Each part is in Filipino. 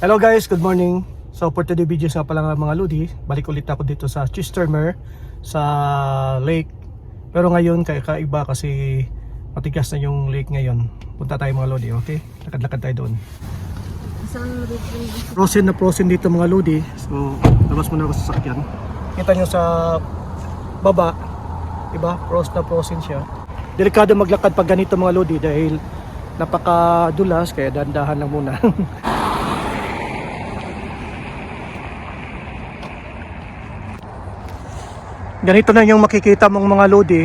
Hello guys, good morning. So for today videos nga pala mga lodi, balik ulit ako dito sa Chistermer sa lake. Pero ngayon kakaiba kasi matigas na yung lake ngayon. Punta tayo mga lodi, okay? Lakad-lakad tayo doon. Frozen na frozen dito mga lodi. So labas muna ako sa sakyan. Kita nyo sa baba, diba? Frozen na frozen siya. Delikado maglakad pag ganito mga lodi dahil napakadulas kaya dandahan lang muna. ganito na yung makikita mong mga lodi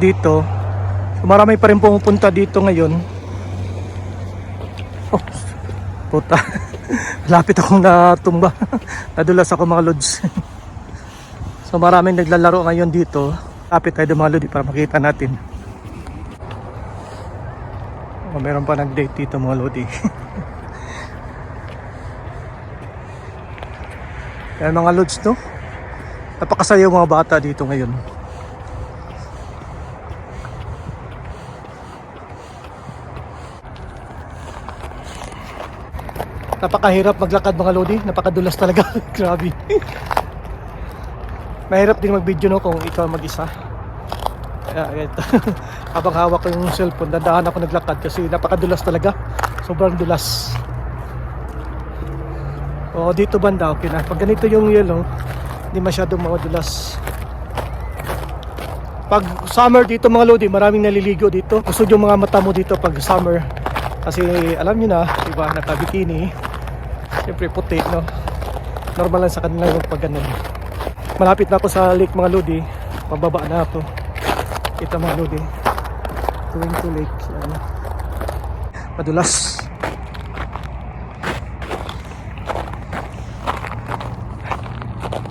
dito. Marami pa rin pumupunta dito ngayon. Oh, puta. Lapit akong natumba. Nadulas ako mga lods. So maraming naglalaro ngayon dito. Lapit tayo mga lodi para makita natin. Oh, meron pa nag date dito mga lodi. Yan mga lods no Napakasaya yung mga bata dito ngayon. Napakahirap maglakad mga lodi, napakadulas talaga. Grabe. Mahirap din mag-video no kung ikaw mag-isa. Kaya ito. Habang hawak ko yung cellphone, dadaan ako naglakad kasi napakadulas talaga. Sobrang dulas. O dito banda okay na. Pag ganito yung yellow, hindi masyadong madulas. Pag summer dito mga lodi, maraming naliligo dito. Gusto yung mga mata mo dito pag summer. Kasi alam niyo na, diba, naka-bikini. Siyempre puti, no? Normal lang sa kanila yung pag ganun. Malapit na ako sa lake mga lodi. Pababa na ako. Kita mga lodi. Going to lake. Yan. Madulas.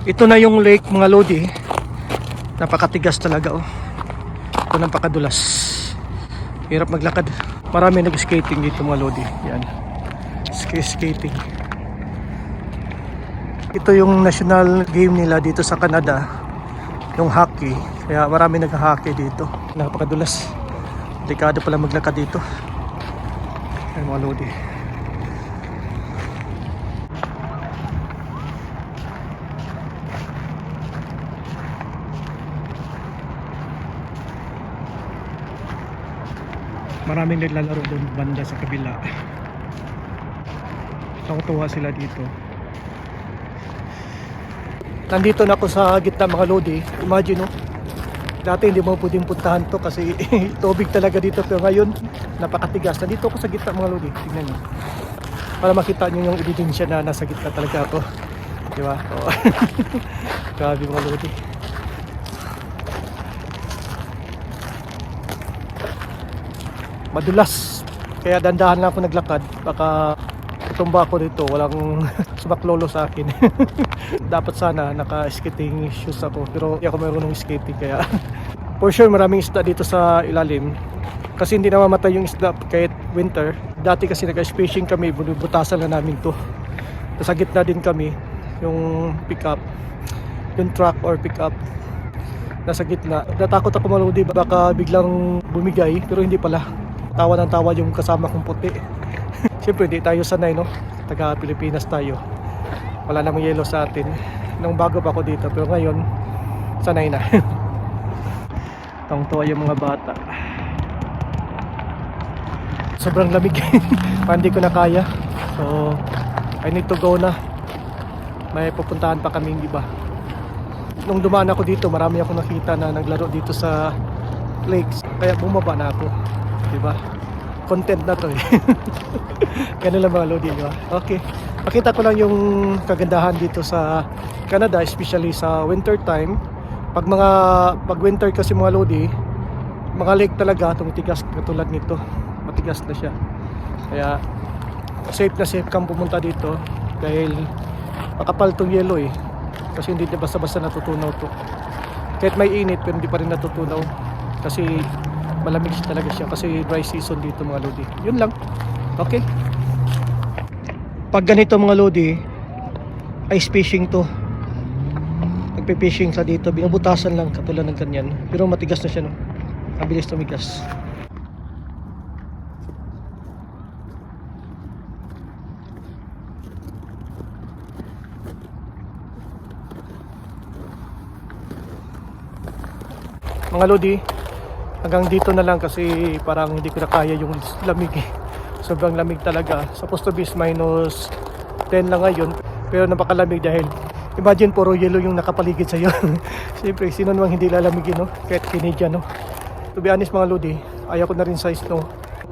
Ito na yung lake mga lodi. Napakatigas talaga oh. Ito napakadulas. Hirap maglakad. Marami nag-skating dito mga lodi. Yan. Skating. Ito yung national game nila dito sa Canada. Yung hockey. Kaya marami nag-hockey dito. Napakadulas. Delikado pala maglakad dito. Yan mga lodi. Maraming naglalaro doon banda sa kabila. Nakatuwa sila dito. Nandito na ako sa gitna mga lodi. Imagine no? Dati hindi mo pwedeng puntahan to kasi tubig talaga dito. Pero ngayon napakatigas. Nandito ako sa gitna mga lodi. Tingnan nyo. Para makita nyo yung ebidensya na nasa gitna talaga ako. Di ba? Oo. grabe mga lodi madulas. Kaya dandahan lang ako naglakad. Baka tumba ako dito. Walang sumaklolo sa akin. Dapat sana naka-skating shoes ako. Pero hindi ako marunong skating. Kaya for sure maraming isda dito sa ilalim. Kasi hindi namamatay yung isda kahit winter. Dati kasi nag-fishing kami. Butasan na namin to. Sa gitna din kami. Yung pick-up. Yung truck or pick-up nasa gitna. Natakot ako maludi baka biglang bumigay pero hindi pala tawa ng tawa yung kasama kong puti. Siyempre hindi tayo sanay no? Taga Pilipinas tayo. Wala namang yelo sa atin. Nung bago pa ako dito pero ngayon sanay na. Tawang tawa yung mga bata. Sobrang lamig. Hindi ko na kaya. So I need to go na. May pupuntahan pa kaming iba. Nung dumaan ako dito marami ako nakita na naglaro dito sa lakes. Kaya bumaba na ako di ba content na to eh. Ganun lang mga lodi di ba okay. Pakita ko lang yung kagandahan dito sa Canada especially sa winter time. Pag mga pag winter kasi mga lodi mga lake talaga tumitigas katulad nito. Matigas na siya. Kaya safe na safe kang pumunta dito dahil makapal tong yelo eh. Kasi hindi na basta-basta natutunaw to. Kahit may init pero hindi pa rin natutunaw. Kasi malamig talaga siya kasi dry season dito mga lodi. Yun lang. Okay. Pag ganito mga lodi ice fishing to. Nagpe-fishing sa dito. Binubutasan lang katulad ng kanyan pero matigas na siya no? Ang bilis tumigas. Mga lodi hanggang dito na lang kasi parang hindi ko na kaya yung lamig eh. Sobrang lamig talaga. Supposed to be minus 10 lang ngayon, pero napakalamig dahil imagine puro yellow yung nakapaligid sa'yo. Siyempre, sino namang hindi lalamigin, no? Kahit Canadian, no? To be honest mga lodi, ayaw ko na rin sa snow.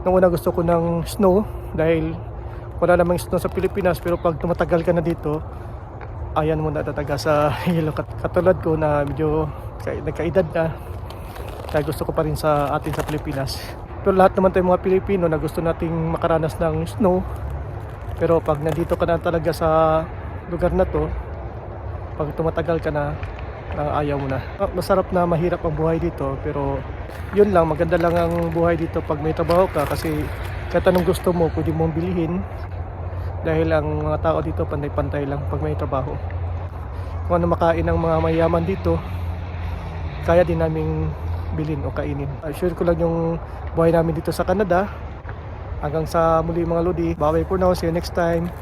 Nung una gusto ko ng snow dahil wala namang snow sa Pilipinas pero pag tumatagal ka na dito, ayan mo na tataga sa yellow Kat- katulad ko na medyo ka- nagkaedad na kaya gusto ko pa rin sa atin sa Pilipinas. Pero lahat naman tayo mga Pilipino na gusto nating makaranas ng snow. Pero pag nandito ka na talaga sa lugar na to pag tumatagal ka na ah, ayaw mo na. Ah, masarap na mahirap ang buhay dito pero yun lang maganda lang ang buhay dito pag may trabaho ka. Kasi kahit anong gusto mo pwede mong bilhin dahil ang mga tao dito pantay-pantay lang pag may trabaho. Kung ano makain ng mga mayaman dito kaya din naming bilhin o kainin. Uh, ko lang yung buhay namin dito sa Canada. Hanggang sa muli mga lodi. Bye bye for now. See you next time